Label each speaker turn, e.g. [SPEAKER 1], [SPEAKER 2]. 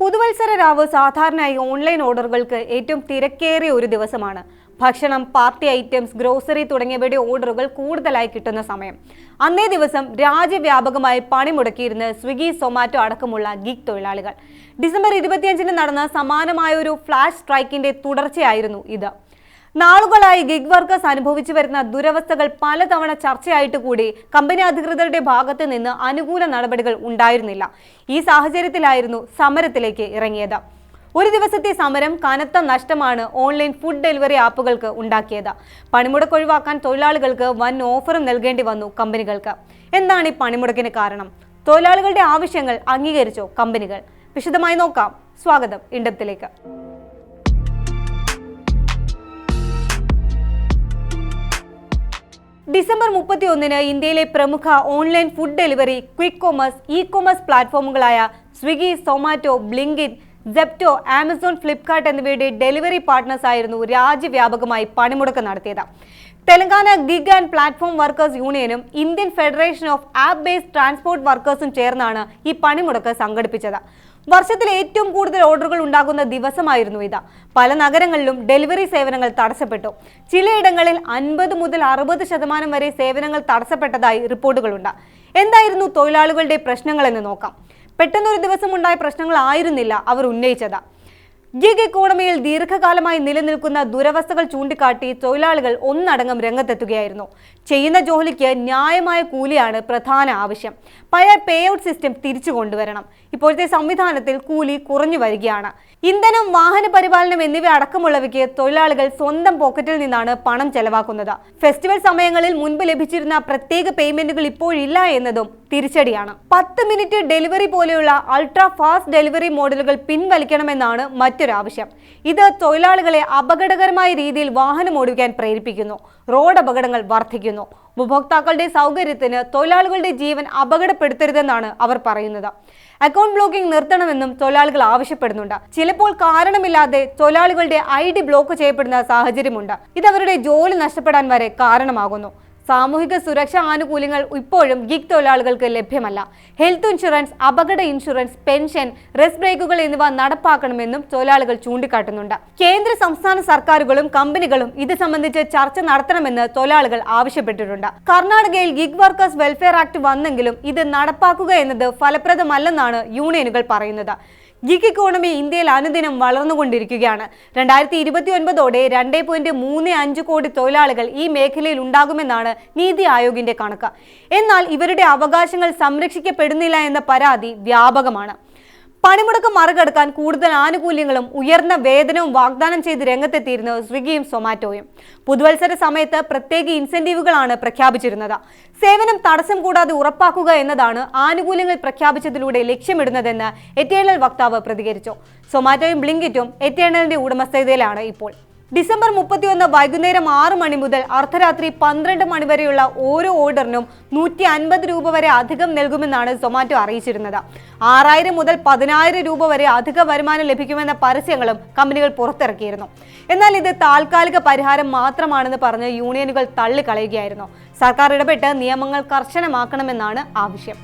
[SPEAKER 1] പുതുവത്സര രാവ് സാധാരണയായി ഓൺലൈൻ ഓർഡറുകൾക്ക് ഏറ്റവും തിരക്കേറിയ ഒരു ദിവസമാണ്. ഭക്ഷണം പാർട്ടി ഐറ്റംസ് ഗ്രോസറി തുടങ്ങിയവയുടെ ഓർഡറുകൾ കൂടുതലായി കിട്ടുന്ന സമയം. അന്നേ ദിവസം രാജ്യവ്യാപകമായി പണിമുടക്കിയിരുന്ന് സ്വിഗ്ഗി സൊമാറ്റോ അടക്കമുള്ള ഗിഗ് തൊഴിലാളികൾ. ഡിസംബർ ഇരുപത്തിയഞ്ചിന് നടന്ന സമാനമായ ഒരു ഫ്ലാഷ് സ്ട്രൈക്കിന്റെ തുടർച്ചയായിരുന്നു ഇത്. നാളുകളായി ഗിഗ് വർക്കേഴ്സ് അനുഭവിച്ചു വരുന്ന ദുരവസ്ഥകൾ പലതവണ ചർച്ചയായിട്ട് കൂടി കമ്പനി അധികൃതരുടെ ഭാഗത്ത് നിന്ന് അനുകൂല നടപടികൾ ഉണ്ടായിരുന്നില്ല. ഈ സാഹചര്യത്തിലായിരുന്നു സമരത്തിലേക്ക് ഇറങ്ങിയത്. ഒരു ദിവസത്തെ സമരം കനത്ത നഷ്ടമാണ് ഓൺലൈൻ ഫുഡ് ഡെലിവറി ആപ്പുകൾക്ക് ഉണ്ടാക്കിയത്. പണിമുടക്ക് ഒഴിവാക്കാൻ തൊഴിലാളികൾക്ക് വൻ ഓഫറും നൽകേണ്ടി വന്നു കമ്പനികൾക്ക്. എന്താണ് ഈ പണിമുടക്കിന് കാരണം? തൊഴിലാളികളുടെ ആവശ്യങ്ങൾ അംഗീകരിച്ചോ കമ്പനികൾ. വിശദമായി നോക്കാം. സ്വാഗതം. ഇണ്ടത്തിലേക്ക് ഡിസംബർ മുപ്പത്തി ഒന്നിന് ഇന്ത്യയിലെ പ്രമുഖ online food delivery quick commerce e commerce പ്ലാറ്റ്ഫോമുകളായ Swiggy Zomato Blinkit Zepto Amazon Flipkart എന്നിവയുടെ ഡെലിവറി പാർട്ട്നേഴ്സ് ആയിരുന്നു രാജ്യവ്യാപകമായി പണിമുടക്ക് നടത്തിയത്. Telangana gig and platform workers യൂണിയനും Indian federation of app based transport വർക്കേഴ്സും ചേർന്നാണ് ഈ പണിമുടക്ക് സംഘടിപ്പിച്ചത്. വർഷത്തിൽ ഏറ്റവും കൂടുതൽ ഓർഡറുകൾ ഉണ്ടാകുന്ന ദിവസമായിരുന്നു ഇത്. പല നഗരങ്ങളിലും ഡെലിവറി സേവനങ്ങൾ തടസ്സപ്പെട്ടു. ചിലയിടങ്ങളിൽ അൻപത് മുതൽ അറുപത് ശതമാനം വരെ സേവനങ്ങൾ തടസ്സപ്പെട്ടതായി റിപ്പോർട്ടുകളുണ്ട്. എന്തായിരുന്നു തൊഴിലാളികളുടെ പ്രശ്നങ്ങളെന്ന് നോക്കാം. പെട്ടെന്നൊരു ദിവസം ഉണ്ടായ പ്രശ്നങ്ങളായിരുന്നില്ല അവർ ഉന്നയിച്ചത്. ഗിഗ് ഇക്കോണമിയിൽ ദീർഘകാലമായി നിലനിൽക്കുന്ന ദുരവസ്ഥകൾ ചൂണ്ടിക്കാട്ടി തൊഴിലാളികൾ ഒന്നടങ്കം രംഗത്തെത്തുകയായിരുന്നു. ചെയ്യുന്ന ജോലിക്ക് ന്യായമായ കൂലിയാണ് പ്രധാന ആവശ്യം. പഴയ പേ ഔട്ട് സിസ്റ്റം തിരിച്ചു കൊണ്ടുവരണം. ഇപ്പോഴത്തെ സംവിധാനത്തിൽ കൂലി കുറഞ്ഞു വരികയാണ്. ഇന്ധനം വാഹന പരിപാലനം എന്നിവ അടക്കമുള്ളവയ്ക്ക് തൊഴിലാളികൾ സ്വന്തം പോക്കറ്റിൽ നിന്നാണ് പണം ചെലവാക്കുന്നത്. ഫെസ്റ്റിവൽ സമയങ്ങളിൽ മുൻപ് ലഭിച്ചിരുന്ന പ്രത്യേക പേയ്മെന്റുകൾ ഇപ്പോഴില്ല എന്നതും തിരിച്ചടിയാണ്. പത്ത് മിനിറ്റ് ഡെലിവറി പോലെയുള്ള അൾട്രാ ഫാസ്റ്റ് ഡെലിവറി മോഡലുകൾ പിൻവലിക്കണമെന്നാണ് മറ്റൊരാവശ്യം. ഇത് തൊഴിലാളികളെ അപകടകരമായ രീതിയിൽ വാഹനം ഓടിക്കാൻ പ്രേരിപ്പിക്കുന്നു. റോഡ് അപകടങ്ങൾ വർദ്ധിക്കുന്നു. ഉപഭോക്താക്കളുടെ സൗകര്യത്തിന് തൊഴിലാളികളുടെ ജീവൻ അപകടപ്പെടുത്തരുതെന്നാണ് അവർ പറയുന്നത്. അക്കൗണ്ട് ബ്ലോക്കിംഗ് നിർത്തണമെന്നും തൊഴിലാളികൾ ആവശ്യപ്പെടുന്നുണ്ട്. ചിലപ്പോൾ കാരണമില്ലാതെ തൊഴിലാളികളുടെ ഐ ഡി ബ്ലോക്ക് ചെയ്യപ്പെടുന്ന സാഹചര്യമുണ്ട്. ഇത് അവരുടെ ജോലി നഷ്ടപ്പെടാൻ വരെ കാരണമാകുന്നു. സാമൂഹിക സുരക്ഷാ ആനുകൂല്യങ്ങൾ ഇപ്പോഴും ഗിഗ് തൊഴിലാളികൾക്ക് ലഭ്യമല്ല. ഹെൽത്ത് ഇൻഷുറൻസ് അപകട ഇൻഷുറൻസ് പെൻഷൻ റെസ്റ്റ് ബ്രേക്കുകൾ എന്നിവ നടപ്പാക്കണമെന്നും തൊഴിലാളികൾ ചൂണ്ടിക്കാട്ടുന്നുണ്ട്. കേന്ദ്ര സംസ്ഥാന സർക്കാരുകളും കമ്പനികളും ഇത് സംബന്ധിച്ച് ചർച്ച നടത്തണമെന്ന് തൊഴിലാളികൾ ആവശ്യപ്പെട്ടിട്ടുണ്ട്. കർണാടകയിൽ ഗിഗ് വർക്കേഴ്സ് വെൽഫെയർ ആക്ട് വന്നെങ്കിലും ഇത് നടപ്പാക്കുക എന്നത് ഫലപ്രദമല്ലെന്നാണ് യൂണിയനുകൾ പറയുന്നത്. ഗിഗ് ഇക്കോണമി ഇന്ത്യയിൽ അനുദിനം വളർന്നുകൊണ്ടിരിക്കുകയാണ്. രണ്ടായിരത്തി ഇരുപത്തി ഒൻപതോടെ രണ്ടേ പോയിന്റ് മൂന്ന് അഞ്ച് കോടി തൊഴിലാളികൾ ഈ മേഖലയിൽ ഉണ്ടാകുമെന്നാണ് നീതി ആയോഗിന്റെ കണക്ക്. എന്നാൽ ഇവരുടെ അവകാശങ്ങൾ സംരക്ഷിക്കപ്പെടുന്നില്ല എന്ന പരാതി വ്യാപകമാണ്. പണിമുടക്ക് മറികടക്കാൻ കൂടുതൽ ആനുകൂല്യങ്ങളും ഉയർന്ന വേതനവും വാഗ്ദാനം ചെയ്ത് രംഗത്തെത്തിയിരുന്നു സ്വിഗ്ഗിയും സൊമാറ്റോയും. പുതുവത്സര സമയത്ത് പ്രത്യേക ഇൻസെന്റീവുകളാണ് പ്രഖ്യാപിച്ചിരുന്നത്. സേവനം തടസ്സം കൂടാതെ ഉറപ്പാക്കുക എന്നതാണ് ആനുകൂല്യങ്ങൾ പ്രഖ്യാപിച്ചതിലൂടെ ലക്ഷ്യമിടുന്നതെന്ന് എറ്റേണൽ വക്താവ് പ്രതികരിച്ചു. സൊമാറ്റോയും ബ്ലിങ്കിറ്റും എറ്റേണലിന്റെ ഉടമസ്ഥതയിലാണ് ഇപ്പോൾ. ഡിസംബർ മുപ്പത്തിയൊന്ന് വൈകുന്നേരം ആറ് മണി മുതൽ അർദ്ധരാത്രി പന്ത്രണ്ട് മണി വരെയുള്ള ഓരോ ഓർഡറിനും നൂറ്റി അൻപത് രൂപ വരെ അധികം നൽകുമെന്നാണ് സൊമാറ്റോ അറിയിച്ചിരുന്നത്. ആറായിരം മുതൽ പതിനായിരം രൂപ വരെ അധിക വരുമാനം ലഭിക്കുമെന്ന പരസ്യങ്ങളും കമ്പനികൾ പുറത്തിറക്കിയിരുന്നു. എന്നാൽ ഇത് താൽക്കാലിക പരിഹാരം മാത്രമാണെന്ന് പറഞ്ഞ് യൂണിയനുകൾ തള്ളിക്കളയുകയായിരുന്നു. സർക്കാർ ഇടപെട്ട് നിയമങ്ങൾ കർശനമാക്കണമെന്നാണ് ആവശ്യം.